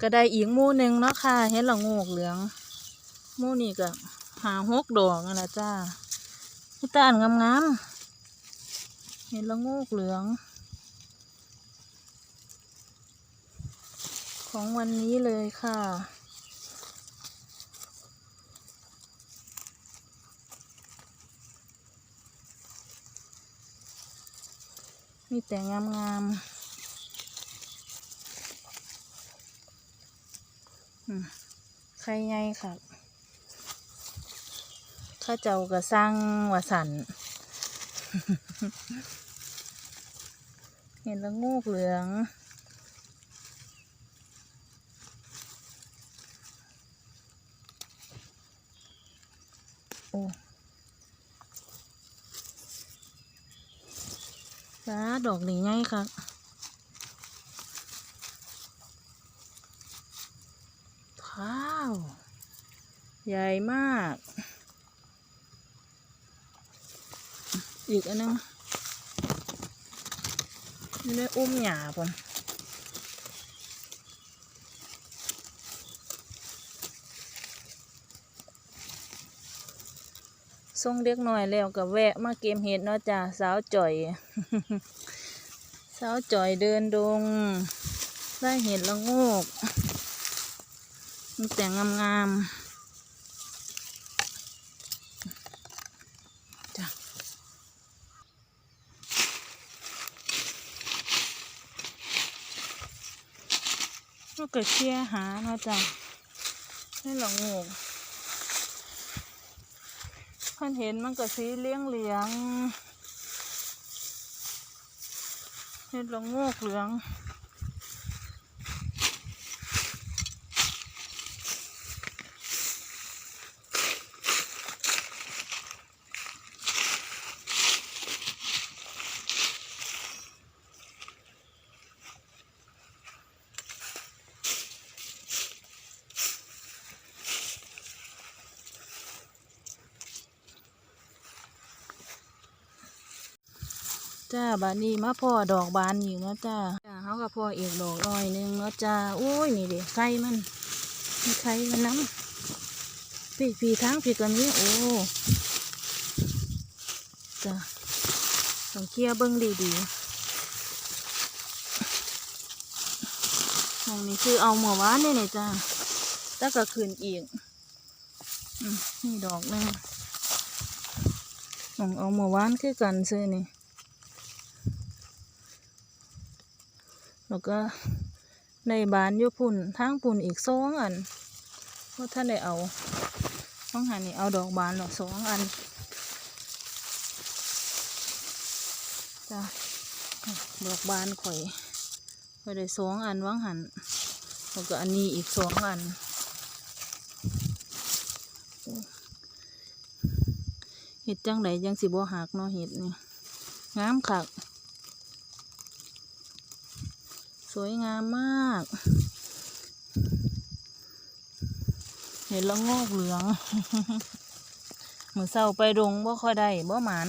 ก็ได้อีกมู่หนึ่งเนาะค่ะเห็นละโงกเหลืองมู่นี่ก็หาหกดอกนั่นแหละจ้าพี่ตาลงามๆเห็นละโงกเหลือง ของวันนี้เลยค่ะมีแต่งามง ใครไงค่ะข้าเจ้าก็สร้างวสันเห็นแล้วงูกเหลืองโอ้จ้าดอกหนี่ไงค่ะ ว้าว ใหญ่มาก อีกอันนึงนี่ได้อุ้มหยาปนส่งเด็กหน่อยแล้วก็แวะมาเกมเห็ดเนาะจ้าสาวจ่อย สาวจ่อยเดินดง ได้เห็ดละโงก มีแต่งงามๆจ้ะก็เกิดเชี่ยหาเนาะจ้ะให้หละโงกเพิ่นเห็นมันก็สีเลี้ยงเหลียงๆเห็ดละโงกเหลือง จ้าบานนี้มาพ่อดอกบานอยู่เนาะจ้าจ้าเขากับพ่ออีกดอกน้อยหนึงเนาะจ้าโอ้ยนี่เด็กไข่มันมีไข่มันน้ำพี่พี่ทั้งพี่กันนี้โอ้จ้าต้องเคลียเบิ้งดีๆมองนี่คือเอาเมื่อวานนี่เนี่ยจ้าแล้วก็คืนอีกอืมนี่ดอกหนึงมองเอาเมื่อวานคือกันซื้อนี่ แล้วก็ในบานยุพุ่นทางปุ่นอีกสองอันเพราะท่านได้เอาต้องหันนี่เอาดอกบานหรอกสองอันจ้ะดอกบานข่อยข่อยได้สองอันว่างหันแล้วก็อันนี้อีกสองอันเห็ดจังไดจังสิบ่หักเนาะเห็ดนี่งามคัก สวยงามมาก เห็นแล้วงอกเหลืองเหมือนเศร้าไปดงบ่ค่อยได้บ่หมัน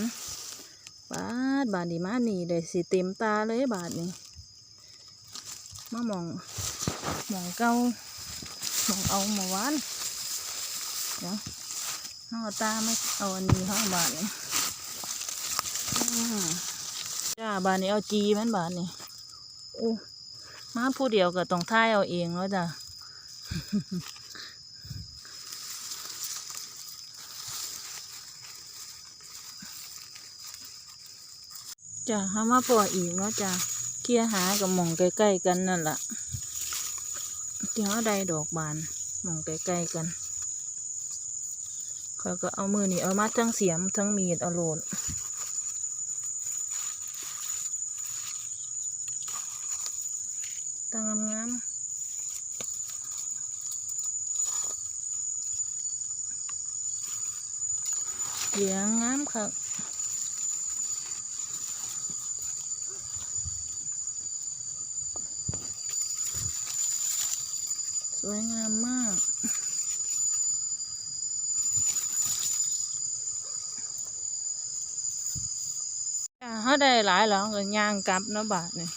บาดบาดดีมานี่ได้สิเต็มตาเลยบาดนี้มามองมองเก้ามองเอามาหวานเดี๋ยวเอาตาไม่เอาอันนี้ห้องบาดนี้อืมจ้าบาดนี้เอาจีแมันบาดนี้โอ้ มาผู้เดียวก็ต้องท่ายเอาเองแล้วจ้ะจ้ะหามาพออีกเนาะจ้ะเคลียร์หากับหม่องใกล้ๆกันนั่นแหล่ะที่เขาได้ดอกบานหม่องใกล้ๆกันเขาก็เอามือนี่เอามาทั้งเสียมทั้งมีดเอาโหลด ตั้งงามๆเหลืองงามค่ะสวยงามมากจ้าเขาได้หลายหลังก็ย่างกลับเนาะบาทนี่